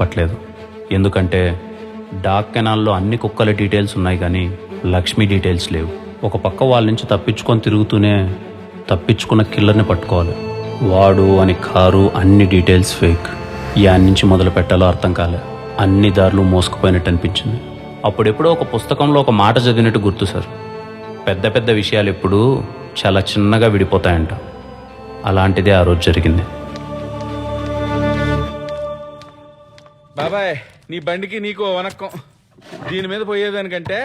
పట్లేదు ఎందుకంటే డాక్ కెనాల్లో అన్ని కుక్కల డీటెయిల్స్ ఉన్నాయి కానీ లక్ష్మి డీటెయిల్స్ లేవు. ఒక పక్క వాళ్ళ నుంచి తప్పించుకొని తిరుగుతూనే తప్పించుకున్న కిల్లర్ని పట్టుకోవాలి. వాడు అని కారు అన్ని డీటెయిల్స్ ఫేక్. యాన్ నుంచి మొదలు పెట్టాలో అర్థం కాలే. అన్ని దారులు మోసుకుపోయినట్టు అనిపించింది. అప్పుడెప్పుడో ఒక పుస్తకంలో ఒక మాట చదివినట్టు గుర్తు సార్. పెద్ద పెద్ద విషయాలు ఎప్పుడూ చాలా చిన్నగా విడిపోతాయంట. అలాంటిదే ఆ రోజు జరిగింది. బాబాయ్ నీ బండికి నీకు వనక్కం. దీని మీద పోయేదానికంటే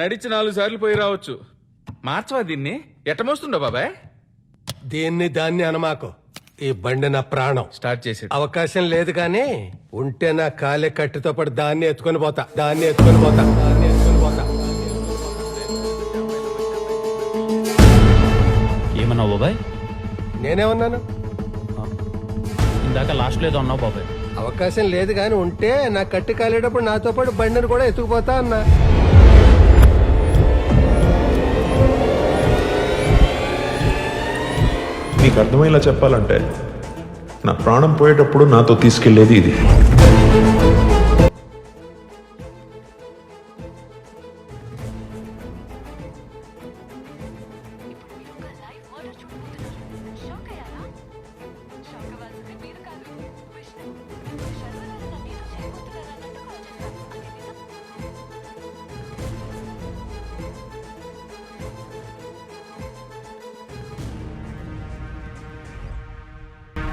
నడిచి నాలుగు సార్లు పోయి రావచ్చు. మార్చవా దీన్ని? ఎట్టమోస్తుండో బాబాయ్? దీన్ని దాన్ని అనమాకు. ఈ బండి నా ప్రాణం. స్టార్ట్ చేసి అవకాశం లేదు కానీ ఉంటే నా కాలే కట్టితో పాటు దాన్ని ఎత్తుకొని పోతా. దాన్ని ఎత్తుకొని పోతా. దాన్ని ఎత్తుకొని పోతా. ఏమన్నావు బాబాయ్? నేనేమన్నాను? ఇందాక లాస్ట్లో ఏదో అన్నావు బాబాయ్. అవకాశం లేదు కానీ ఉంటే నా కట్టి కాలేటప్పుడు నాతో పాటు బండిని కూడా ఎత్తుకుపోతా అన్నా. నీకు అర్థమయ్యేలా చెప్పాలంటే నా ప్రాణం పోయేటప్పుడు నాతో తీసుకెళ్ళేది ఇది.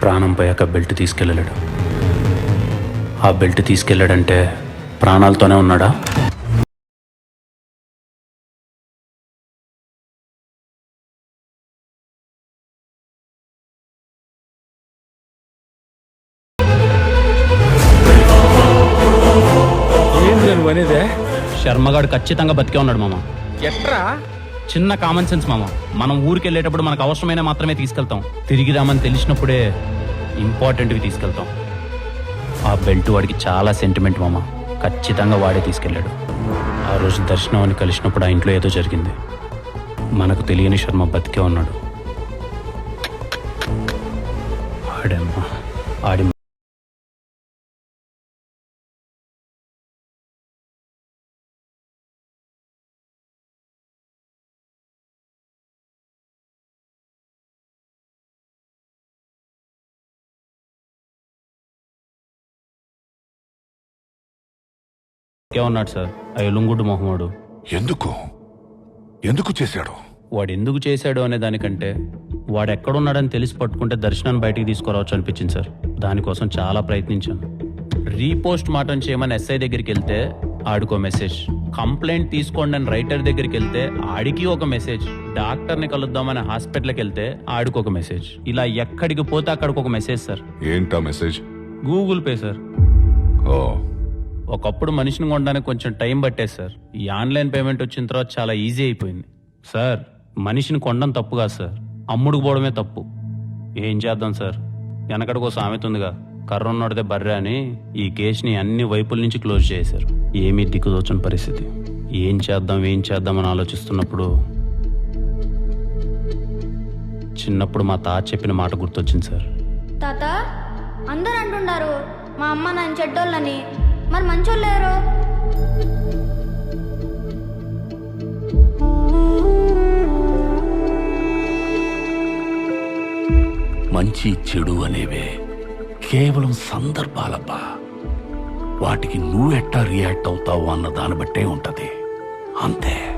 ప్రాణం పోయాక బెల్ట్ తీసుకెళ్ళలేడు. ఆ బెల్ట్ తీసుకెళ్ళాడంటే ప్రాణాలతోనే ఉన్నాడా? శర్మగాడు ఖచ్చితంగా బతికే ఉన్నాడు మామ. ఎట్రా? చిన్న కామన్ సెన్స్ మామ. మనం ఊరికి వెళ్ళేటప్పుడు మనకు అవసరమైన మాత్రమే తీసుకెళ్తాం. తిరిగి రామని తెలిసినప్పుడే ఇంపార్టెంట్వి తీసుకెళ్తాం. ఆ బెల్ట్ వాడికి చాలా సెంటిమెంట్ మామ. ఖచ్చితంగా వాడే తీసుకెళ్ళాడు. ఆ రోజు దర్శనం అని కలిసినప్పుడు ఆ ఇంట్లో ఏదో జరిగింది. మనకు తెలియని శర్మ బతికే ఉన్నాడు. ఆడమ్మా ఆడి ఉన్నాడు సార్? ఆ ఎలుంగుడు మొహమ్మడు. ఎందుకు? ఎందుకు చేశాడు? వాడు ఎందుకు చేశాడు అనే దానికంటే వాడు ఎక్కడున్నాడని తెలిసి పట్టుకుంటే దర్శనాన్ని బయటికి తీసుకురావచ్చు అనిపించింది సార్. దానికోసం చాలా ప్రయత్నించాను. రీపోస్ట్ మాటం చేయమని ఎస్ఐ దగ్గరికి వెళ్తే ఆడికో మెసేజ్. కంప్లైంట్ తీసుకోండి అని రైటర్ దగ్గరికి వెళ్తే ఆడికి ఒక మెసేజ్. డాక్టర్ని కలుద్దామని హాస్పిటల్కి వెళ్తే ఆడికి ఒక మెసేజ్. ఇలా ఎక్కడికి పోతే అక్కడికి ఒక మెసేజ్ సార్. ఏంటా మెసేజ్? Google pay sir. ఓ. ఒకప్పుడు మనిషిని కొనడానికి కొంచెం టైం పట్టేది సార్. ఈ ఆన్లైన్ పేమెంట్ వచ్చిన తర్వాత చాలా ఈజీ అయిపోయింది. సార్ మనిషిని కొనడం తప్పు కాదు సార్. అమ్ముడుకు పోవడమే తప్పు. ఏం చేద్దాం సార్? వెనకడికో సామెత ఉందిగా. కర్ర ఉన్నోడితే బర్రె అని ఈ కేసుని అన్ని వైపుల నుంచి క్లోజ్ చేశారు. ఏమీ దిక్కుదోచని పరిస్థితి. ఏం చేద్దాం ఏం చేద్దాం అని ఆలోచిస్తున్నప్పుడు చిన్నప్పుడు మా తాత చెప్పిన మాట గుర్తొచ్చింది సార్. తాత అందరు అంటున్నారు మా అమ్మ నన్ను చెడ్డోళ్ళని. మరి మంచోళ్ళు ఎవరు? మంచి చెడు అనేవే. కేవలం సందర్భాలబ్బా. వాటికి నువ్వెట్టా రియాక్ట్ అవుతావు అన్న దాన్ని బట్టే ఉంటది. అంతే.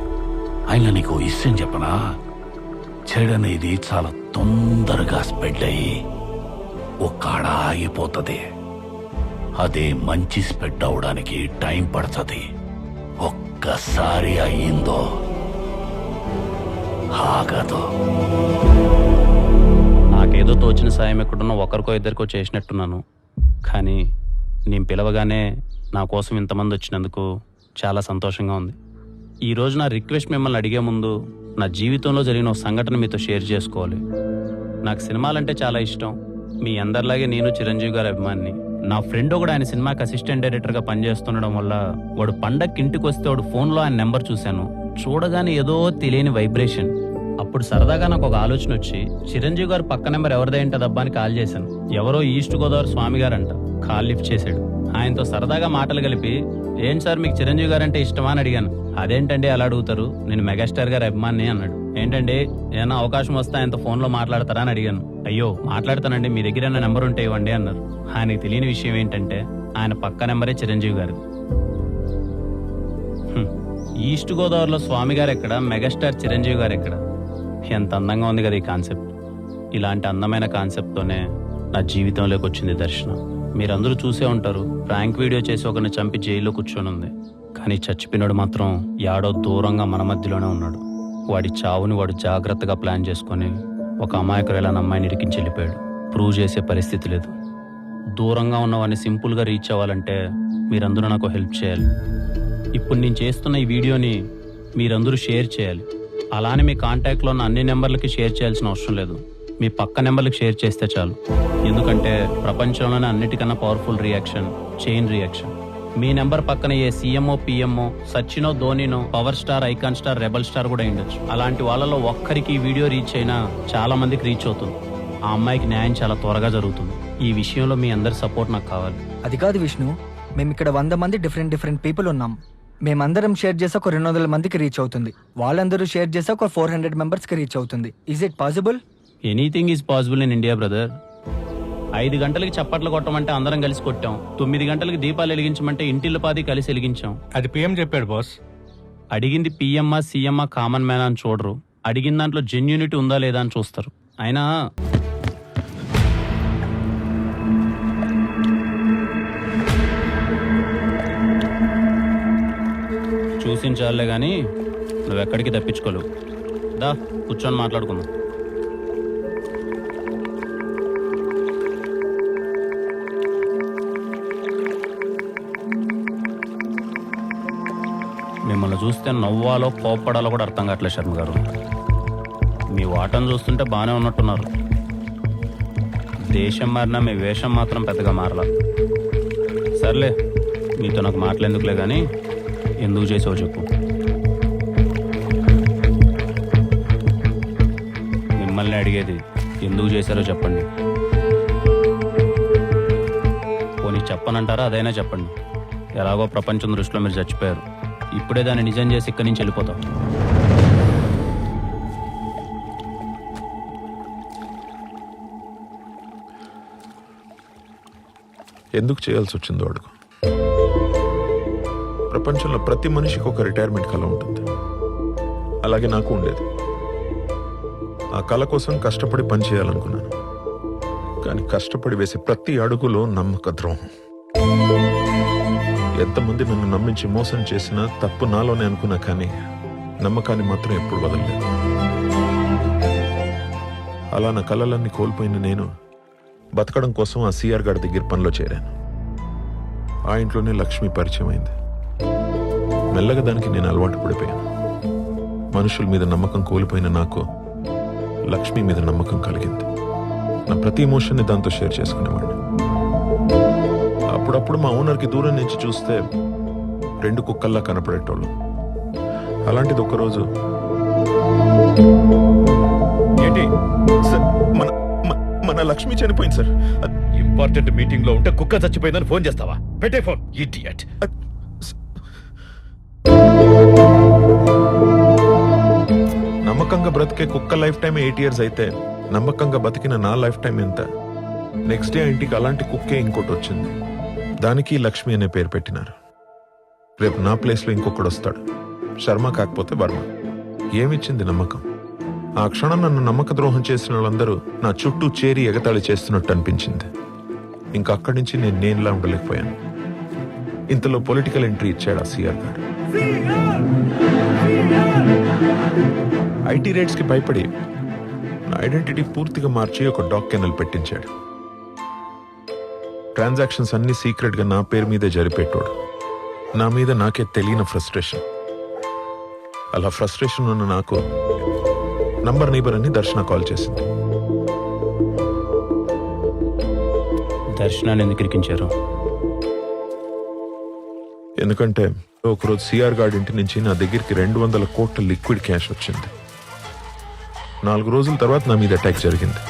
అయినా నీకు ఓ చెప్పనా? చెడు అనేది చాలా తొందరగా స్ప్రెడ్ అయ్యి ఒక్కడ ఆగిపోతుంది. అదే మంచి స్ప్రెడ్ అవడానికి టైం పడుతుంది. ఒక్కసారి అయ్యిందో ఆగదు. నాకేదో తోచిన సాయం ఎక్కడున్నా ఒకరికో ఇద్దరికో చేసినట్టున్నాను. కానీ నేను పిలవగానే నా కోసం ఇంతమంది వచ్చినందుకు చాలా సంతోషంగా ఉంది. ఈరోజు నా రిక్వెస్ట్ మిమ్మల్ని అడిగే ముందు నా జీవితంలో జరిగిన ఒక సంఘటన మీతో షేర్ చేసుకోవాలి. నాకు సినిమాలంటే చాలా ఇష్టం. మీ అందరిలాగే నేను చిరంజీవి గారి అభిమాని నా ఫ్రెండ్ ఒకడు ఆయన సినిమాకి అసిస్టెంట్ డైరెక్టర్గా పనిచేస్తుండడం వల్ల వాడు పండక్కి ఇంటికి వస్తే వాడు ఫోన్లో ఆయన నెంబర్ చూశాను. చూడగానే ఏదో తెలియని వైబ్రేషన్ అప్పుడు సరదాగా నాకు ఒక ఆలోచన వచ్చి చిరంజీవి గారు పక్క నెంబర్ ఎవరిదైంటదబ్బా అని కాల్ చేశాను. ఎవరో ఈస్ట్ గోదావరి స్వామి గారంట కాల్ లిఫ్ట్ చేశాడు. ఆయనతో సరదాగా మాటలు కలిపి ఏం సార్ మీకు చిరంజీవి గారు అంటే ఇష్టమా? అని అడిగాను. అదేంటండి అలా అడుగుతారు? నేను మెగాస్టార్ గారి అభిమాని అన్నాడు. ఏంటండి? ఏమైనా అవకాశం వస్తే ఆయనతో ఫోన్లో మాట్లాడతారా? అని అడిగాను. అయ్యో మాట్లాడతానండి మీ దగ్గర ఏమైనా నెంబర్ ఉంటే ఇవ్వండి అన్నారు. ఆయనకి తెలియని విషయం ఏంటంటే ఆయన పక్క నెంబరే చిరంజీవి గారు. ఈస్ట్ గోదావరిలో స్వామి గారు ఎక్కడ మెగాస్టార్ చిరంజీవి గారు ఎక్కడ? ఎంత అందంగా ఉంది కదా ఈ కాన్సెప్ట్. ఇలాంటి అందమైన కాన్సెప్ట్తోనే నా జీవితంలోకి వచ్చింది దర్శనం. మీరందరూ చూసే ఉంటారు ప్రాంక్ వీడియో చేసి ఒకరిని చంపి జైల్లో కూర్చొని ఉంది. కానీ చచ్చిపోయినాడు మాత్రం యాడో దూరంగా మన మధ్యలోనే ఉన్నాడు. వాడి చావుని వాడు జాగ్రత్తగా ప్లాన్ చేసుకొని ఒక అమాయకురాలని అమ్మాయిని ఇరికించి వెళ్ళిపోయాడు? ప్రూవ్ చేసే పరిస్థితి లేదు. దూరంగా ఉన్నవాడిని సింపుల్గా రీచ్ అవ్వాలంటే మీరందరూ నాకు హెల్ప్ చేయాలి. ఇప్పుడు నేను చేస్తున్న ఈ వీడియోని మీరందరూ షేర్ చేయాలి. అలానే మీ కాంటాక్ట్లో ఉన్న అన్ని నెంబర్లకి షేర్ చేయాల్సిన అవసరం లేదు. మీ పక్క నెంబర్లకు షేర్ చేస్తే చాలు. ఎందుకంటే ప్రపంచంలోనే అన్నిటికన్నా పవర్ఫుల్ రియాక్షన్ చైన్ రియాక్షన్ మీ నెంబర్ పక్కన ఏ సీఎంఓ పిఎంఓ సచినో ధోనినో power star icon star rebel star కూడా ఉండొచ్చు. అలాంటి వాళ్ళలో ఒక్కరికి వీడియో రీచ్ అయినా చాలా మందికి రీచ్ అవుతుంది. ఆ అమ్మాయికి న్యాయం చాలా త్వరగా జరుగుతుంది. ఈ విషయంలో మీ అందరి సపోర్ట్ నాకు కావాలి. అది కాదు విష్ణు మేము ఇక్కడ వంద మంది డిఫరెంట్ డిఫరెంట్ పీపుల్ ఉన్నాం. మేమందరం షేర్ చేస్తే ఒక రెండు వందల మందికి రీచ్ అవుతుంది. వాళ్ళందరూ షేర్ చేస్తే ఒక ఫోర్ హండ్రెడ్ మెంబర్స్కి రీచ్ అవుతుంది. Is it possible anything is possible in India brother ఐదు గంటలకి చప్పట్లు కొట్టమంటే అందరం కలిసి కొట్టాం. తొమ్మిది గంటలకి దీపాలు వెలిగించమంటే ఇంటిల్లిపాది కలిసి వెలిగించాం. అది పిఎం చెప్పాడు బాస్. అడిగింది పిఎంఆ సీఎంఆ కామన్ మ్యాన్ అని చూడరు. అడిగిన దాంట్లో జెన్యూనిటీ ఉందా లేదా అని చూస్తారు. అయినా చూసించాలే కానీ నువ్వెక్కడికి తప్పించుకోలేవు. దా కూర్చొని మాట్లాడుకుందాం. మిమ్మల్ని చూస్తే నవ్వాలో కోప్పడాలో కూడా అర్థం కావట్లేదు శర్మ గారు. మీ వాటను చూస్తుంటే బాగానే ఉన్నట్టున్నారు. దేశం మారినా మీ వేషం మాత్రం పెద్దగా మారలా. సర్లే మీతో నాకు మాట్లాడేందుకులే కానీ ఎందుకు చేసావు చెప్పు. మిమ్మల్ని అడిగేది ఎందుకు చేశారో చెప్పండి. పోనీ చెప్పనంటారా అదైనా చెప్పండి. ఎలాగో ప్రపంచం దృష్టిలో మీరు చచ్చిపోయారు. ఇప్పుడే దాన్ని నిజం చేసి ఇక్కడి నుంచి వెళ్ళిపోతాం. ఎందుకు చేయాల్సి వచ్చిందో అడుగు. ప్రపంచంలో ప్రతి మనిషికి ఒక రిటైర్మెంట్ కళ ఉంటుంది. అలాగే నాకు ఉండేది. ఆ కళ కోసం కష్టపడి పని చేయాలనుకున్నాను. కానీ కష్టపడి వేసే ప్రతి అడుగులో నమ్మక ద్రోహం. ఎంతమంది నన్ను నమ్మించి మోసం చేసినా తప్పు నాలోనే అనుకున్నా కానీ నమ్మకాన్ని మాత్రం ఎప్పుడు వదలలేదు. అలా నా కళలన్నీ కోల్పోయిన నేను బతకడం కోసం ఆ సిఆర్ గారి దగ్గర పనిలో చేరాను. ఆ ఇంట్లోనే లక్ష్మి పరిచయం అయింది. మెల్లగా దానికి నేను అలవాటు పడిపోయాను. మనుషుల మీద నమ్మకం కోల్పోయిన నాకు లక్ష్మి మీద నమ్మకం కలిగింది. నా ప్రతి ఎమోషన్ని దాంతో షేర్ చేసుకునేవాడిని. అప్పుడప్పుడు మా ఓనర్కి దూరం నుంచి చూస్తే రెండు కుక్కల్లా కనపడేటోళ్ళు. అలాంటిది ఒకరోజు ఏంటి? సార్ మన మన- మన లక్ష్మి చనిపోయింది సార్. ఇంపార్టెంట్ మీటింగ్లో ఉంటే కుక్క చచ్చిపోయిందని ఫోన్ చేస్తావా? పెట్టే ఫోన్ ఇడియట్. నమ్మకంగా బ్రతికే కుక్క లైఫ్ టైం ఎయిట్ ఇయర్స్ అయితే నమ్మకంగా బతికిన నా లైఫ్ టైం ఎంత? నెక్స్ట్ డే ఆ ఇంటికి అలాంటి కుక్కే ఇంకోటి వచ్చింది దానికి లక్ష్మి అనే పేరు పెట్టినారు. రేపు నా ప్లేస్లో ఇంకొకడు వస్తాడు శర్మ కాకపోతే వర్మ. ఏమిచ్చింది నమ్మకం? ఆ క్షణం నన్ను నమ్మక ద్రోహం చేసిన వాళ్ళందరూ నా చుట్టూ చేరి ఎగతాళి చేస్తున్నట్టు అనిపించింది. ఇంకా అక్కడి నుంచి నేను నేనులా ఉండలేకపోయాను. ఇంతలో పొలిటికల్ ఎంట్రీ ఇచ్చాడు ఆ సీఆర్ గారు. ఐటీ రేట్స్కి భయపడి నా ఐడెంటిటీ పూర్తిగా మార్చి ఒక డాక్ కెనల్ పెట్టించాడు. ట్రాన్సాక్షన్స్ అన్ని సీక్రెట్గా నా పేరు మీదే జరిపేటోడు. నా మీద నాకే తెలియని ఫ్రస్ట్రేషన్. అలా ఫ్రస్ట్రేషన్ ఉన్న నాకు నంబర్ నైబర్ అని దర్శన కాల్ చేసింది. దర్శనాన్ని ఎందుకు ఇరికించారు? ఎందుకంటే ఒకరోజు సిఆర్ గార్డ్ ఇంటి నుంచి నా దగ్గరికి రెండు వందల కోట్ల లిక్విడ్ క్యాష్ వచ్చింది. నాలుగు రోజుల తర్వాత నా మీద అటాక్ జరిగింది.